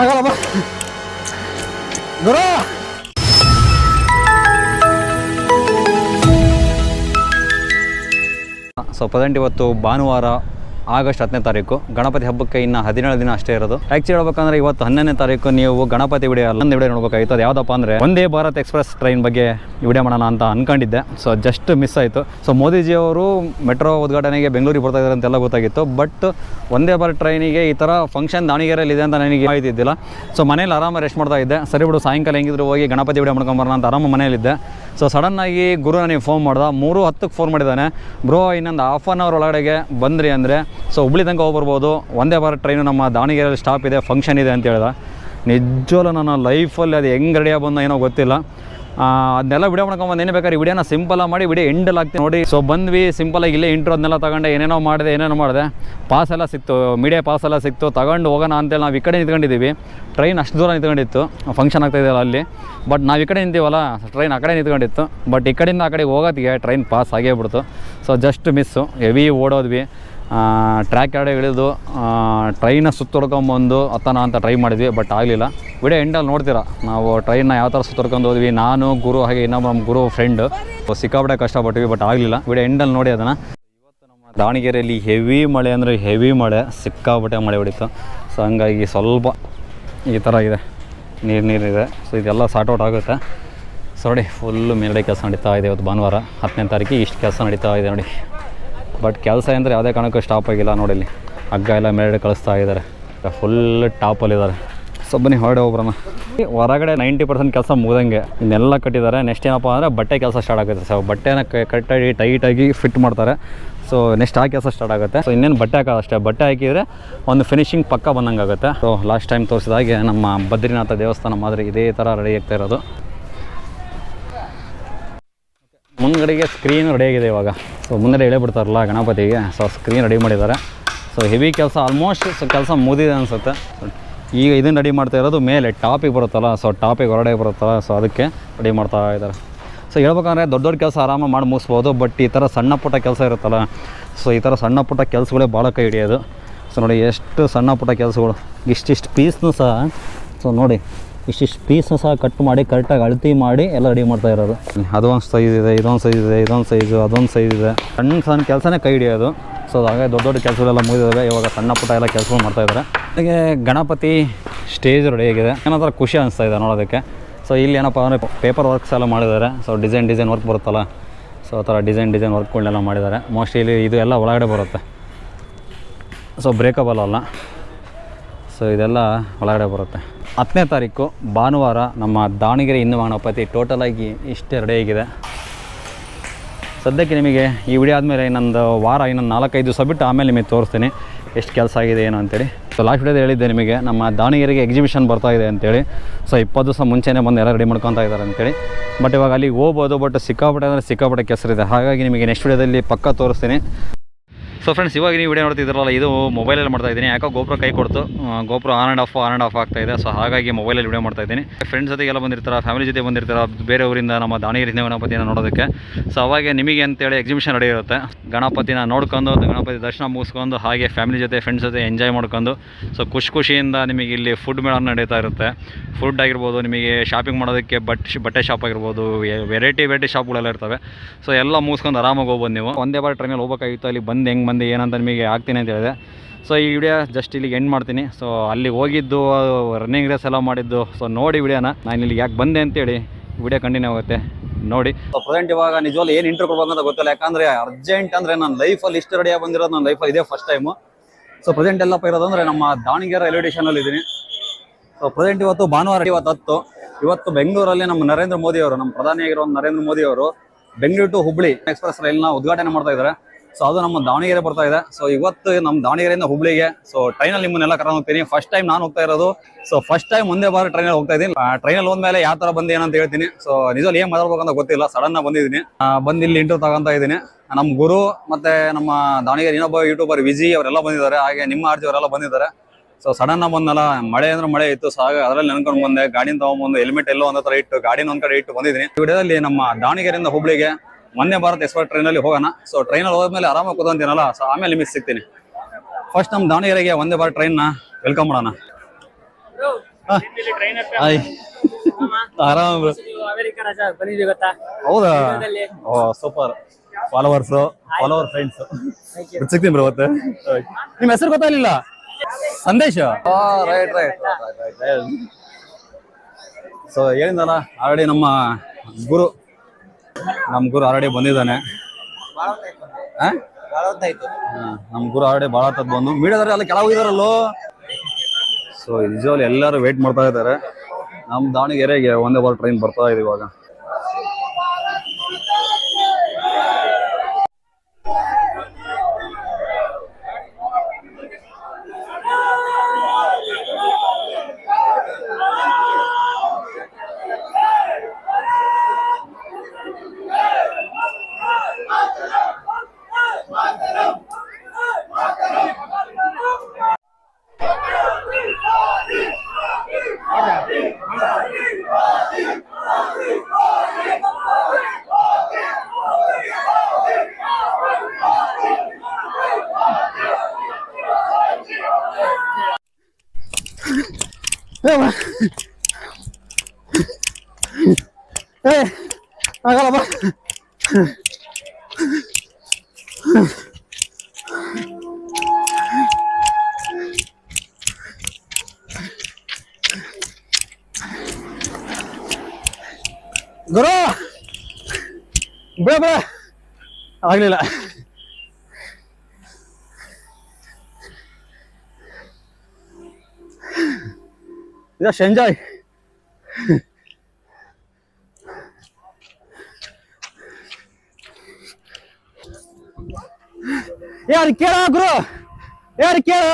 ಆಗಲ್ಲಪ್ಪ ಗುರು! So present ಇವತ್ತು ಭಾನುವಾರ August ಹತ್ತನೇ ತಾರೀಕು. ಗಣಪತಿ ಹಬ್ಬಕ್ಕೆ ಇನ್ನು ಹದಿನೇಳು ದಿನ ಅಷ್ಟೇ ಇರೋದು. ಆ್ಯಕ್ಚುಲಿ ಹೇಳ್ಬೇಕಂದ್ರೆ ಇವತ್ತು ಹನ್ನೊಂದನೇ ತಾರೀಕು ನೀವು ಗಣಪತಿ ವಿಡಿಯೋ ಅಲ್ಲೊಂದು ವಿಡಿಯೋ ನೋಡ್ಬೇಕಾಗಿತ್ತು. ಅದು ಯಾವುದಪ್ಪ ಅಂದರೆ ಒಂದೇ ಭಾರತ್ ಎಕ್ಸ್ಪ್ರೆಸ್ ಟ್ರೈನ್ ಬಗ್ಗೆ ವಿಡಿಯೋ ಮಾಡೋಣ ಅಂತ ಅನ್ಕೊಂಡಿದ್ದೆ. ಸೊ ಜಸ್ಟ್ ಮಿಸ್ ಆಯಿತು. ಸೊ ಮೋದಿಜಿಯವರು ಮೆಟ್ರೋ ಉದ್ಘಾಟನೆಗೆ ಬೆಂಗಳೂರಿಗೆ ಬರ್ತಾ ಇದ್ದಾರೆ ಅಂತೆಲ್ಲ ಗೊತ್ತಾಗಿತ್ತು. ಬಟ್ ಒಂದೇ ಭಾರತ್ ಟ್ರೈನಿಗೆ ಈ ಥರ ಫಂಕ್ಷನ್ ದಾವಣಗೆರೆಯಲ್ಲಿ ಇದೆ ಅಂತ ನನಗೆ ಮಾಹಿತಿ ಇದ್ದಿಲ್ಲ. ಸೊ ಮನೇಲಿ ಆರಾಮ ರೆಸ್ಟ್ ಮಾಡ್ತಾ ಇದ್ದೆ. ಸರಿ ಬಿಡು, ಸಾಯಂಕಾಲ ಹೆಂಗಿದ್ರು ಹೋಗಿ ಗಣಪತಿ ವಿಡಿಯೋ ಮಾಡ್ಕೊಂಬರೋಣ ಅಂತ ಆರಾಮ ಮನೇಲಿದ್ದೆ. ಸೊ ಸಡನ್ನಾಗಿ ಗುರು ನನಗೆ ಫೋನ್ ಮಾಡ್ದ, ಮೂರು ಹತ್ತಕ್ಕೆ ಫೋನ್ ಮಾಡಿದ್ದಾನೆ. ಬ್ರೋ ಇನ್ನೊಂದು ಹಾಫ್ ಆನ್ ಅವರ್ ಒಳಗಡೆಗೆ ಬಂದ್ರಿ ಅಂದರೆ ಸೊ ಹುಬ್ಳಿ ತನಕ ಹೋಗ್ಬರ್ಬೋದು. ಒಂದೇ ಬಾರ ಟ್ರೈನು ನಮ್ಮ ದಾವಣಗೆರೆಯಲ್ಲಿ ಸ್ಟಾಪ್ ಇದೆ ಫಂಕ್ಷನ್ ಇದೆ ಅಂತ ಹೇಳ್ದ. ನಿಜವಲ್ಲ ನನ್ನ ಲೈಫಲ್ಲಿ ಅದು ಹೆಂಗೆ ರೆಡಿಯಾಗಿ ಬಂದ ಏನೋ ಗೊತ್ತಿಲ್ಲ. ಅದನ್ನೆಲ್ಲ ವಿಡಿಯೋ ಮಾಡ್ಕೊಂಬಂದು ಏನೇ ಬೇಕಾದ್ರೆ ವಿಡಿಯೋನ ಸಿಂಪಲ್ ಮಾಡಿ ವಿಡಿಯೋ ಎಂಡಲ್ಲಿ ಹಾಕ್ತೀನಿ. ನೋಡಿ ಸೊ ಬಂದ್ವಿ ಸಿಂಪಲಾಗಿ ಇಲ್ಲೇ ಇಂಟ್ರೋ ಅದನ್ನೆಲ್ಲ ತಗೊಂಡೆ, ಏನೇನೋ ಮಾಡಿದೆ ಏನೇನೋ ಮಾಡಿದೆ. ಪಾಸ್ ಎಲ್ಲ ಸಿಕ್ತು ಮೀಡಿಯಾ ಪಾಸ್ ಎಲ್ಲ ಸಿಕ್ತು. ತಗೊಂಡು ಹೋಗೋಣ ಅಂತೇಳಿ ನಾವು ಈ ಕಡೆ ನಿಂತ್ಕೊಂಡಿದ್ದೀವಿ. ಟ್ರೈನ್ ಅಷ್ಟು ದೂರ ನಿಂತ್ಕೊಂಡಿತ್ತು. ಫಂಕ್ಷನ್ ಆಗ್ತಾಯಿದೆಯಲ್ಲ ಅಲ್ಲಿ. ಬಟ್ ನಾವು ಈ ಕಡೆ ನಿಂತೀವಲ್ಲ ಟ್ರೈನ್ ಆ ಕಡೆ ನಿಂತ್ಕೊಂಡಿತ್ತು. ಬಟ್ ಈ ಕಡೆಯಿಂದ ಆ ಕಡೆಗೆ ಹೋಗೋತ್ತಿಗೆ ಟ್ರೈನ್ ಪಾಸ್ ಆಗೇ ಬಿಡ್ತು. ಸೊ ಜಸ್ಟ್ ಮಿಸ್ಸು ಹೆವಿ ಓಡೋದ್ವಿ. ಟ್ರ್ಯಾಕ್ ಕಡೆ ಇಳಿದು ಟ್ರೈನ ಸುತ್ತೊಡ್ಕೊಂಬಂದು ಹತ್ತನ ಅಂತ ಟ್ರೈ ಮಾಡಿದ್ವಿ ಬಟ್ ಆಗಲಿಲ್ಲ. ವಿಡಿಯೋ ಎಂಡಲ್ಲಿ ನೋಡ್ತೀರಾ? ನಾವು ಟ್ರೈನ್ನ ಯಾವ ಥರ ಸುತ್ತೊಡ್ಕೊಂಡು ಹೋದ್ವಿ, ನಾನು, ಗುರು, ಹಾಗೆ ಇನ್ನೊಬ್ಬ ನಮ್ಮ ಗುರು ಫ್ರೆಂಡ್ ಸಿಕ್ಕಾಪಟ್ಟೆ ಕಷ್ಟಪಟ್ವಿ ಬಟ್ ಆಗಲಿಲ್ಲ. ವಿಡಿಯೋ ಎಂಡಲ್ಲಿ ನೋಡಿ ಅದನ್ನು. ಇವತ್ತು ನಮ್ಮ ದಾವಣಗೆರೆಯಲ್ಲಿ ಹೆವಿ ಮಳೆ ಅಂದರೆ ಹೆವಿ ಮಳೆ, ಸಿಕ್ಕಾಪಟ್ಟೆ ಮಳೆ ಹೊಡಿತು. ಸೊ ಹಂಗಾಗಿ ಸ್ವಲ್ಪ ಈ ಥರ ಇದೆ. ನೀರು ನೀರಿದೆ ಸೊ ಇದೆಲ್ಲ ಸಾರ್ಟ್ ಔಟ್ ಆಗುತ್ತೆ. ಸೊ ನೋಡಿ ಫುಲ್ಲು ಮೇಲ್ಗಡೆ ಕೆಲಸ ನಡೀತಾ ಇದೆ ಇವತ್ತು ಭಾನುವಾರ. ಹತ್ತನೇ ತಾರೀಕಿಗೆ ಇಷ್ಟು ಕೆಲಸ ನಡೀತಾ ಇದೆ ನೋಡಿ. ಬಟ್ ಕೆಲಸ ಅಂದರೆ ಯಾವುದೇ ಕಾರಣಕ್ಕೂ ಸ್ಟಾಪ್ ಆಗಿಲ್ಲ ನೋಡಿ ಇಲ್ಲಿ ಹಗ್ಗ ಎಲ್ಲ ಮೇಲ್ಗಡೆ ಕಳಿಸ್ತಾ ಇದ್ದಾರೆ. ಫುಲ್ ಟಾಪಲ್ಲಿದ್ದಾರೆ ಸೊ ಬನ್ನಿ ಹೊರಡೆ ಒಬ್ಬರನ್ನ ಹೊರಗಡೆ ನೈಂಟಿ ಪರ್ಸೆಂಟ್ ಕೆಲಸ ಮುಗ್ದಂಗೆ. ಇನ್ನೆಲ್ಲ ಕಟ್ಟಿದ್ದಾರೆ. ನೆಕ್ಸ್ಟ್ ಏನಪ್ಪ ಅಂದರೆ ಬಟ್ಟೆ ಕೆಲಸ ಸ್ಟಾರ್ಟ್ ಆಗುತ್ತೆ. ಸೊ ಬಟ್ಟೆನ ಕರೆಕ್ಟಾಗಿ ಟೈಟಾಗಿ ಫಿಟ್ ಮಾಡ್ತಾರೆ. ಸೊ ನೆಕ್ಸ್ಟ್ ಆ ಕೆಲಸ ಸ್ಟಾರ್ಟ್ ಆಗುತ್ತೆ. ಸೊ ಇನ್ನೇನು ಬಟ್ಟೆ ಹಾಕೋದು ಅಷ್ಟೇ. ಬಟ್ಟೆ ಹಾಕಿದರೆ ಒಂದು ಫಿನಿಶಿಂಗ್ ಪಕ್ಕ ಬಂದಂಗೆ ಆಗುತ್ತೆ ಸೊ ಲಾಸ್ಟ್ ಟೈಮ್ ತೋರಿಸಿದ ಹಾಗೆ ನಮ್ಮ ಬದ್ರಿನಾಥ ದೇವಸ್ಥಾನ ಮಾದರಿ ಇದೇ ಥರ ರೆಡಿ ಆಗ್ತಾ ಇರೋದು. ಮುಂದ್ಗಡೆಗೆ ಸ್ಕ್ರೀನ್ ರೆಡಿ ಆಗಿದೆ ಇವಾಗ. ಸೊ ಮುಂದೆ ಎಳೆ ಬಿಡ್ತಾರಲ್ಲ ಗಣಪತಿಗೆ. ಸೊ ಸ್ಕ್ರೀನ್ ರೆಡಿ ಮಾಡಿದ್ದಾರೆ. ಸೊ ಹೆವಿ ಕೆಲಸ ಆಲ್ಮೋಸ್ಟ್ ಸೊ ಕೆಲಸ ಮುಗಿದಿದೆ ಅನಿಸುತ್ತೆ. ಈಗ ಇದನ್ನು ರೆಡಿ ಮಾಡ್ತಾ ಇರೋದು ಮೇಲೆ ಟಾಪಿಗೆ ಬರುತ್ತಲ್ಲ ಸೊ ಟಾಪಿಗೆ ಹೊರಡೆ ಬರುತ್ತಲ್ಲ ಸೊ ಅದಕ್ಕೆ ರೆಡಿ ಮಾಡ್ತಾ ಇದ್ದಾರೆ. ಸೊ ಹೇಳ್ಬೇಕಂದ್ರೆ ದೊಡ್ಡ ದೊಡ್ಡ ಕೆಲಸ ಆರಾಮಾಗಿ ಮಾಡಿ ಮುಗಿಸ್ಬೋದು ಬಟ್ ಈ ಥರ ಸಣ್ಣ ಪುಟ್ಟ ಕೆಲಸ ಇರುತ್ತಲ್ಲ ಸೊ ಈ ಥರ ಸಣ್ಣ ಪುಟ್ಟ ಕೆಲಸಗಳೇ ಭಾಳ ಕೈ ಹಿಡಿಯೋದು. ಸೊ ನೋಡಿ, ಎಷ್ಟು ಸಣ್ಣ ಪುಟ್ಟ ಕೆಲಸಗಳು, ಇಷ್ಟಿಷ್ಟು ಪೀಸ್ನೂ ಸಹ. ಸೊ ನೋಡಿ ಇಷ್ಟಿಷ್ಟು ಪೀಸ್ನ ಸಹ ಕಟ್ ಮಾಡಿ ಕರೆಕ್ಟಾಗಿ ಅಳತಿ ಮಾಡಿ ಎಲ್ಲ ರೆಡಿ ಮಾಡ್ತಾ ಇರೋದು. ಅದೊಂದು ಸೈಜ್ ಇದೆ, ಇದೊಂದು ಸೈಜ್ ಇದೆ, ಇದೊಂದು ಸೈಜು ಅದೊಂದು ಸೈಜ್ ಇದೆ. ಸಣ್ಣ ಸಣ್ಣ ಕೆಲಸನೇ ಕೈ ಹಿಡಿಯೋದು. ಸೊ ಹಾಗೆ ದೊಡ್ಡ ದೊಡ್ಡ ಕೆಲಸಗಳೆಲ್ಲ ಮುಗಿದಿದ್ದಾವೆ ಇವಾಗ ಸಣ್ಣ ಪುಟ್ಟ ಎಲ್ಲ ಕೆಲಸಗಳು ಮಾಡ್ತಾ ಇದ್ದಾರೆ ಹಾಗೆ ಗಣಪತಿ ಸ್ಟೇಜ್ ರೆಡಿ ಆಗಿದೆ. ಏನಾದ್ರು ಖುಷಿ ಅನಿಸ್ತಾ ಇದೆ ನೋಡೋದಕ್ಕೆ. ಸೊ ಇಲ್ಲಿ ಏನಪ್ಪ ಅಂದರೆ ಪೇಪರ್ ವರ್ಕ್ಸ್ ಎಲ್ಲ ಮಾಡಿದ್ದಾರೆ. ಸೊ ಡಿಸೈನ್ ಡಿಸೈನ್ ವರ್ಕ್ ಬರುತ್ತಲ್ಲ? ಸೊ ಆ ಥರ ಡಿಸೈನ್ ಡಿಸೈನ್ ವರ್ಕ್ಗಳನ್ನೆಲ್ಲ ಮಾಡಿದ್ದಾರೆ. ಮೋಸ್ಟ್ಲಿ ಇಲ್ಲಿ ಇದು ಎಲ್ಲ ಒಳಗಡೆ ಬರುತ್ತೆ. ಸೊ ಬ್ರೇಕಬಲ್ ಅಲ್ಲ. ಸೊ ಇದೆಲ್ಲ ಒಳಗಡೆ ಬರುತ್ತೆ. ಹತ್ತನೇ ತಾರೀಕು ಭಾನುವಾರ ನಮ್ಮ ದಾವಣಗೆರೆ ಹಿಂದೂ ಗಣಪತಿ ಟೋಟಲಾಗಿ ಇಷ್ಟೇ ರೆಡಿ ಆಗಿದೆ. ಸದ್ಯಕ್ಕೆ ನಿಮಗೆ ಈ ವಿಡಿಯೋ ಆದಮೇಲೆ ಇನ್ನೊಂದು ವಾರ, ಇನ್ನೊಂದು ನಾಲ್ಕೈದು ದಿವಸ ಬಿಟ್ಟು ಆಮೇಲೆ ನಿಮಗೆ ತೋರಿಸ್ತೀನಿ ಎಷ್ಟು ಕೆಲಸ ಆಗಿದೆ, ಏನು ಅಂತೇಳಿ. ಸೊ ಲಾಸ್ಟ್ ವಿಡಿಯೋದು ಹೇಳಿದ್ದೆ ನಿಮಗೆ ನಮ್ಮ ದಾವಣಗೆರೆಗೆ ಎಕ್ಸಿಬಿಷನ್ ಬರ್ತಾ ಇದೆ ಅಂತೇಳಿ. ಸೊ ಇಪ್ಪತ್ತು ದಿವಸ ಮುಂಚೆನೇ ಬಂದು ಎಲ್ಲ ರೆಡಿ ಮಾಡ್ಕೊತಾ ಇದ್ದಾರೆ ಅಂತೇಳಿ. ಬಟ್ ಇವಾಗ ಅಲ್ಲಿಗೆ ಹೋಗ್ಬೋದು ಬಟ್ ಸಿಕ್ಕಾಪಟ್ಟೆ ಅಂದರೆ ಸಿಕ್ಕಾಪಟ್ಟೆ ಕೆಸರಿದೆ. ಹಾಗಾಗಿ ನಿಮಗೆ ನೆಕ್ಸ್ಟ್ ವಿಡಿಯೋದಲ್ಲಿ ಪಕ್ಕ ತೋರಿಸ್ತೀನಿ. ಸೊ ಫ್ರೆಂಡ್ಸ್ ಇವಾಗ ನೀವು ವಿಡಿಯೋ ನೋಡ್ತಿದ್ರಲ್ಲ ಇದು ಮೊಬೈಲಲ್ಲಿ ಮಾಡ್ತಾ ಇದ್ದೀನಿ. ಯಾಕೋ ಗೋಪ್ರ ಕೈ ಕೊಡ್ತು. ಗೋಪುರ on and off on and off ಆಗ್ತಾ ಇದೆ. ಸೊ ಹಾಗಾಗಿ ಮೊಬೈಲಲ್ಲಿ ವಿಡಿಯೋ ಮಾಡ್ತಾ ಇದ್ದೀನಿ. ಫ್ರೆಂಡ್ಸ್ ಜೊತೆಗೆಲ್ಲ ಬಂದಿರ್ತಾರೆ ಫ್ಯಾಮಿಲಿ ಜೊತೆ ಬಂದಿರ್ತಾರೆ, ಬೇರೆ ಊರಿಂದ ನಮ್ಮ ದಾವಣಗೆರೆ ಗಣಪತಿಯನ್ನು ನೋಡೋದಕ್ಕೆ. ಸೊ ಅವಾಗ ನಿಮಗೆ ಅಂತೇಳಿ ಎಕ್ಸಿಬಿಷನ್ ನಡೆಯುತ್ತೆ ಗಣಪತಿನ ನೋಡ್ಕೊಂಡು, ಗಣಪತಿ ದರ್ಶನ ಮುಗಿಸ್ಕೊಂಡು, ಹಾಗೆ ಫ್ಯಾಮಿಲಿ ಜೊತೆ ಫ್ರೆಂಡ್ಸ್ ಜೊತೆ ಎಂಜಾಯ್ ಮಾಡ್ಕೊಂಡು ಸೊ ಖುಷಿ ಖುಷಿಯಿಂದ ನಿಮಗೆ ಇಲ್ಲಿ ಫುಡ್ ಮೇಳ ನಡೀತಾ ಇರುತ್ತೆ. ಫುಡ್ ಆಗಿರ್ಬೋದು, ನಿಮಗೆ ಶಾಪಿಂಗ್ ಮಾಡೋದಕ್ಕೆ ಬಟ್, ಬಟ್ಟೆ ಶಾಪ್ ಆಗಿರ್ಬೋದು ವೆರೈಟಿ ವೆರೈಟಿ ಶಾಪ್ಗಳೆಲ್ಲ ಇರ್ತವೆ. ಸೊ ಎಲ್ಲ ಮುಗಿಸ್ಕೊಂಡು ಆರಾಮಾಗಿ ಹೋಗ್ಬೋದು ನೀವು. ಒಂದೇ ಬಾರಿ ಟ್ರೈನಲ್ಲಿ ಹೋಗ್ಬೇಕಾಗಿತ್ತು, ಅಲ್ಲಿ ಬಂದು ಹೆಂಗೆ ಬಂದು ಏನಂತ ನಿಮಗೆ ಆಗ್ತೀನಿ ಅಂತ ಹೇಳಿದೆ. ಸೊ ಈ ವಿಡಿಯೋ ಜಸ್ಟ್ ಇಲ್ಲಿಗೆ ಎಂಡ್ ಮಾಡ್ತೀನಿ. ಸೊ ಅಲ್ಲಿ ಹೋಗಿದ್ದು ರನ್ನಿಂಗ್ ರೇಸ್ ಎಲ್ಲ ಮಾಡಿದ್ದು. ಸೊ ನೋಡಿ ವಿಡಿಯೋನ ನಾನು ಇಲ್ಲಿಗೆ ಯಾಕೆ ಬಂದೆ ಅಂತೇಳಿ ವಿಡಿಯೋ ಕಂಟಿನ್ಯೂ ಆಗುತ್ತೆ. ನೋಡಿ. ಸೊ ಪ್ರೆಸೆಂಟ್ ಇವಾಗ ನಿಜವಾಗ್ಲೂ ಏನು ಇಂಟರ್ ಕೊಡ್ಬೋದು ಅಂತ ಗೊತ್ತಿಲ್ಲ. ಯಾಕಂದ್ರೆ ಅರ್ಜೆಂಟ್ ಅಂದರೆ ನನ್ನ ಲೈಫಲ್ಲಿ ಇಷ್ಟು ರೆಡಿಯಾಗಿ ಬಂದಿರೋದು ನನ್ನ ಲೈಫಲ್ಲಿ ಇದೇ ಫಸ್ಟ್ ಟೈಮು ಸೊ ಪ್ರೆಸೆಂಟ್ ಎಲ್ಲಪ್ಪ ಇರೋದಂದ್ರೆ ನಮ್ಮ ದಾವಣಗೆರೆ ರೈಲ್ವೆ ಸ್ಟೇಷನಲ್ಲಿ ಇದ್ದೀನಿ. ಸೊ ಪ್ರೆಸೆಂಟ್ ಇವತ್ತು ಭಾನುವಾರ ಇವತ್ತು ಹತ್ತು. ಇವತ್ತು ಬೆಂಗಳೂರಲ್ಲಿ ನಮ್ಮ ನರೇಂದ್ರ ಮೋದಿ ಅವರು, ನಮ್ಮ ಪ್ರಧಾನಿಯಾಗಿರೋ ನರೇಂದ್ರ ಮೋದಿ ಅವರು ಬೆಂಗಳೂರು ಟು ಹುಬ್ಳಿ ಎಕ್ಸ್ಪ್ರೆಸ್ ರೈಲ್ನ ಉದ್ಘಾಟನೆ ಮಾಡ್ತಾ ಇದ್ದಾರೆ. ಸೊ ಅದು ನಮ್ಮ ದಾವಣಗೆರೆ ಬರ್ತಾ ಇದೆ. ಸೊ ಇವತ್ತು ನಮ್ಮ ದಾವಣಗೆರೆಯಿಂದ ಹುಬ್ಳಿಗೆ. ಸೊ ಟ್ರೈನಲ್ಲಿ ನಿಮ್ಮನ್ನೆಲ್ಲ ಕರ್ಕೊಂಡು ಹೋಗ್ತೀನಿ. ಫಸ್ಟ್ ಟೈಮ್ ನಾನು ಹೋಗ್ತಾ ಇರೋದು. ಸೊ ಫಸ್ಟ್ ಟೈಮ್ ಒಂದೇ ಬಾರಿ ಟ್ರೈನಲ್ಲಿ ಹೋಗ್ತಾ ಇದ್ದೀನಿ. ಟ್ರೈನಲ್ಲಿ ಹೋದ್ಮೇಲೆ ಯಾವ ತರ ಬಂದು ಏನಂತ ಹೇಳ್ತೀನಿ. ಸೊ ನಿಜವಾಗಿ ಏನ್ ಮಾತಾಡ್ಬೇಕಂತ ಗೊತ್ತಿಲ್ಲ. ಸಡನ್ ಆಗಿ ಬಂದಿದ್ದೀನಿ. ಬಂದು ಇಲ್ಲಿ ಇಂಟರ್ವ್ಯೂ ತಗೊಂತ ಇದ್ದೀನಿ. ನಮ್ಮ ಗುರು ಮತ್ತೆ ನಮ್ಮ ದಾವಣಗೆರೆ ಇನ್ನೊಬ್ಬ ಯೂಟ್ಯೂಬರ್ ವಿಜಿ ಅವರೆಲ್ಲ ಬಂದಿದ್ದಾರೆ. ಹಾಗೆ ನಿಮ್ಮ ಆರ್ಜಿ ಅವರೆಲ್ಲ ಬಂದಿದ್ದಾರೆ. ಸೊ ಸಡನ್ ಆಗಿ ಬಂದಲ್ಲ ಮಳೆ ಅಂದ್ರೆ ಮಳೆ ಇತ್ತು. ಸೊ ಹಾಗೆ ಅದರಲ್ಲಿ ನೆನ್ಕೊಂಡು ಬಂದೆ. ಗಾಡಿನ ತಗೊಂಡ್ಬಂದು ಹೆಲ್ಮೆಟ್ ಎಲ್ಲೋ ಒಂದ್ ಹತ್ರ ಇಟ್ಟು, ಗಾಡಿನ ಒಂದ್ ಕಡೆ ಇಟ್ಟು ಬಂದಿದ್ದೀನಿ. ವಿಡಿಯೋದಲ್ಲಿ ನಮ್ಮ ದಾವಣಗೆರೆಯಿಂದ ಹುಬ್ಳಿಗೆ ಒಂದೇ ಭಾರತ್ ಎಕ್ಸ್ಪ್ರೆಸ್ ಟ್ರೈನಲ್ಲಿ ಹೋಗೋಣ. ಸೊ ಟ್ರೈನಲ್ಲಿ ಹೋದ್ಮೇಲೆ ಆರಾಮಾಗಿ ಕೂತಂತೀನಲ್ಲ ಸೊ ಆಮೇಲೆ ನಿಮಗೆ ಸಿಗ್ತೀನಿ. ಫಸ್ಟ್ ನಮ್ಮ ದಾವಣಗೆರೆಗೆ ಒಂದೇ ಬಾರ್ ಟ್ರೈನ್ನ ವೆಲ್ಕಮ್ ಮಾಡೋಣ. ಆರಾಮ ಹೌದಾ? ಓ ಸೂಪರ್ ಫಾಲೋವರ್ಸ್ ಫಾಲೋವರ್ ಫ್ರೆಂಡ್ಸ್ ಸಿಗ್ತೀನಿ ಬ್ರೋ ಮತ್ತೆ. ನಿಮ್ಮ ಹೆಸರು ಗೊತ್ತಾಗಲಿಲ್ಲ? ಸಂದೇಶ? ರೈಟ್ ರೈಟ್ ಸೊ ಹೇಳಿದ್ನಲ್ಲ ಆಲ್ರೆಡಿ ನಮ್ಮ ಗುರು ನಮ್ಮ ಗುರು ಆಲ್ರೆಡಿ ಬಂದಿದ್ದಾನೆ. ನಮ್ಮ ಗುರು ಆಲ್ರೆಡಿ ಭಾಳ ಹೊತ್ತದ್ ಬಂದು. ಮೀಡಿಯಾದ್ರೆ ಅಲ್ಲಿ ಕೆಳಗೆ ಹೋಗಿದಾರಲ್ಲೋ? ಸೊ ನಿಜವಾಗ್ಲೂ ಎಲ್ಲರೂ ವೇಟ್ ಮಾಡ್ತಾ ಇದ್ದಾರೆ. ನಮ್ಮ ದಾವಣಗೆರೆಗೆ ಒಂದೇ ಬಾರ್ ಟ್ರೈನ್ ಬರ್ತಾ ಇದೆ ಇವಾಗ. ಏ ಆಗಲ್ಲ ಬಾ ಗುರು ಬೇಡ ಬೇಡ ಆಗ್ಲಿಲ್ಲ ಜಸ್ಟ್ ಎಂಜಾಯ್ ಯಾರು ಕೇಳ ಗುರು? ಯಾರು ಕೇಳ?